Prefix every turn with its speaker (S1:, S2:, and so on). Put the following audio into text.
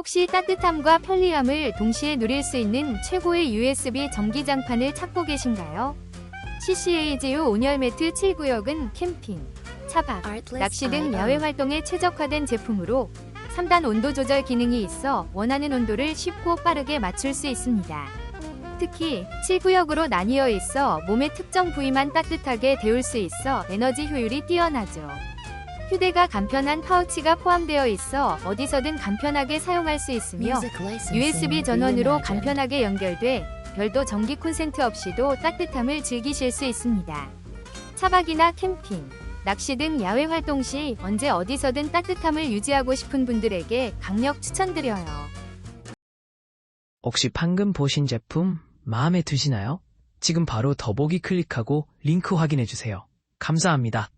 S1: 혹시 따뜻함과 편리함을 동시에 누릴 수 있는 최고의 USB 전기장판을 찾고 계신가요? CCAGU 온열 매트 7구역은 캠핑, 차박, 낚시 등 야외 활동에 최적화된 제품으로 3단 온도 조절 기능이 있어 원하는 온도를 쉽고 빠르게 맞출 수 있습니다. 특히 7구역으로 나뉘어 있어 몸의 특정 부위만 따뜻하게 데울 수 있어 에너지 효율이 뛰어나죠. 휴대가 간편한 파우치가 포함되어 있어 어디서든 간편하게 사용할 수 있으며 USB 전원으로 간편하게 연결돼 별도 전기 콘센트 없이도 따뜻함을 즐기실 수 있습니다. 차박이나 캠핑, 낚시 등 야외 활동 시 언제 어디서든 따뜻함을 유지하고 싶은 분들에게 강력 추천드려요.
S2: 혹시 방금 보신 제품 마음에 드시나요? 지금 바로 더보기 클릭하고 링크 확인해 주세요. 감사합니다.